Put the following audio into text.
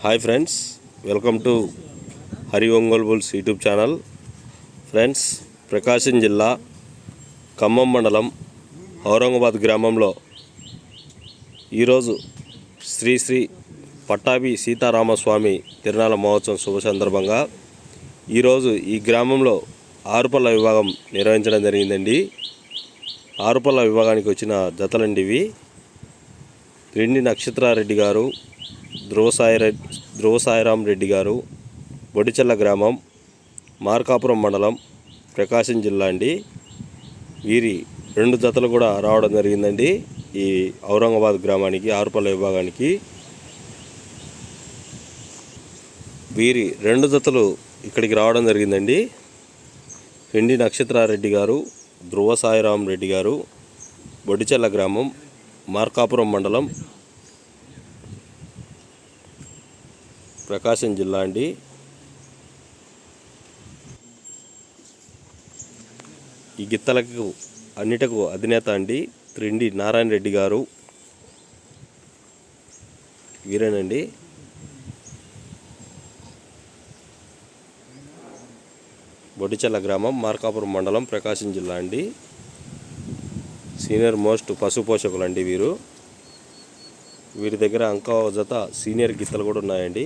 Hi friends welcome to Hari Ongole bulls YouTube channel. Friends Prakasam జిల్లా ఖమ్మం మండలం ఔరంగాబాద్ గ్రామంలో ఈరోజు శ్రీ శ్రీ పట్టాభి సీతారామస్వామి తిరునాళ మహోత్సవం శుభ సందర్భంగా ఈరోజు ఈ గ్రామంలో ఆరుపల్ల విభాగం నిర్వహించడం జరిగిందండి. ఆరుపల్ల విభాగానికి వచ్చిన జతలండి ఇవి. రెండి నక్షత్రారెడ్డి గారు ధ్రువసాయి రెడ్డి ధ్రువసాయిరాం రెడ్డి గారు బొడిచెల్ల గ్రామం మార్కాపురం మండలం ప్రకాశం జిల్లా అండి. వీరి రెండు జతలు కూడా రావడం జరిగిందండి. ఈ ఔరంగాబాద్ గ్రామానికి ఆరుపల్ల విభాగానికి. వీరి రెండు జతలు ఇక్కడికి రావడం జరిగిందండి. పిండి నక్షత్రారెడ్డి గారు ధ్రువ సాయిరాం రెడ్డి గారు బొడిచెల్ల గ్రామం మార్కాపురం మండలం ప్రకాశం జిల్లా అండి. ఈ గిత్తలకు అన్నిటకు అధినేత అండి. త్రిండి నారాయణ రెడ్డి గారు. వీరేనండి. బొడ్డిచల్ల గ్రామం మార్కాపురం మండలం ప్రకాశం జిల్లా అండి. సీనియర్ మోస్ట్ పశు పోషకులు అండి వీరు. వీరి దగ్గర అంక జత సీనియర్ గిత్తలు కూడా ఉన్నాయండి.